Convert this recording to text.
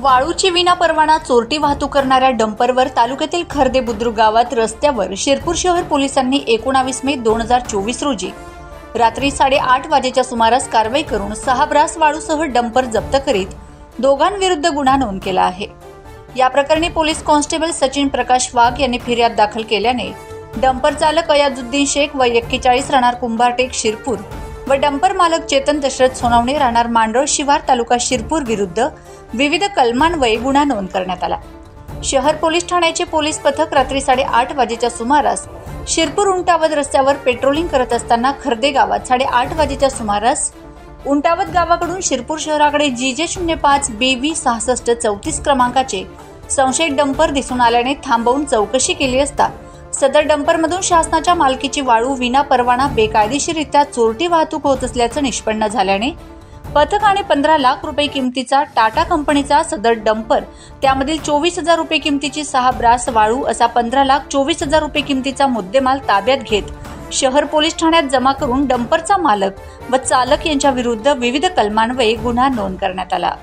वाळूची विना परवाना चोरटी वाहतूक करणाऱ्या डंपरवर तालुक्यातील खर्दे बुद्रुक गावात रस्त्यावर शिरपूर शहर पोलिसांनी एकोणावीस मे दोन हजार चोवीस रोजी रात्री साडेआठ वाजेच्या सुमारास कारवाई करून सहा ब्रास वाळूसह डंपर जप्त करीत दोघांविरुद्ध गुन्हा नोंद केला आहे. या प्रकरणी पोलीस कॉन्स्टेबल सचिन प्रकाश वाघ यांनी फिर्याद दाखल केल्याने डंपर चालक अयाजुद्दीन शेख व एक्केचाळीस राहणार कुंभारटेक शिरपूर व डंपर मालक चेतन दशरथ सोनावणे राहणार मांडळ शिवार तालुका शिरपूर विरुद्ध विविध कलमान्वये गुन्हा नोंद करण्यात आला. शहर पोलीस ठाण्याचे पोलीस पथक रात्री साडेआठ वाजेच्या सुमारास शिरपूर उंटावत रस्त्यावर पेट्रोलिंग करत असताना खर्दे गावात साडेआठ वाजेच्या सुमारास उंटावत गावाकडून शिरपूर शहराकडे जी जे शून्य पाच बी व्ही सहासष्ट चौतीस क्रमांकाचे संशयित डंपर दिसून आल्याने थांबवून चौकशी केली असता सदर डंपरमधून शासनाच्या मालकीची वाळू विना परवाना बेकायदेशीररित्या चोरटी वाहतूक होत असल्याचं निष्पन्न झाल्याने पथकाने पंधरा लाख रुपये किमतीचा टाटा कंपनीचा सदर डंपर. त्यामधील चोवीस हजार रुपये किमतीची सहा ब्रास वाळू असा पंधरा लाख चोवीस हजार रुपये किमतीचा मुद्देमाल ताब्यात घेत शहर पोलीस ठाण्यात जमा करून डंपरचा मालक व चालक यांच्या विरुद्ध विविध कलमान्वये गुन्हा नोंद करण्यात आला.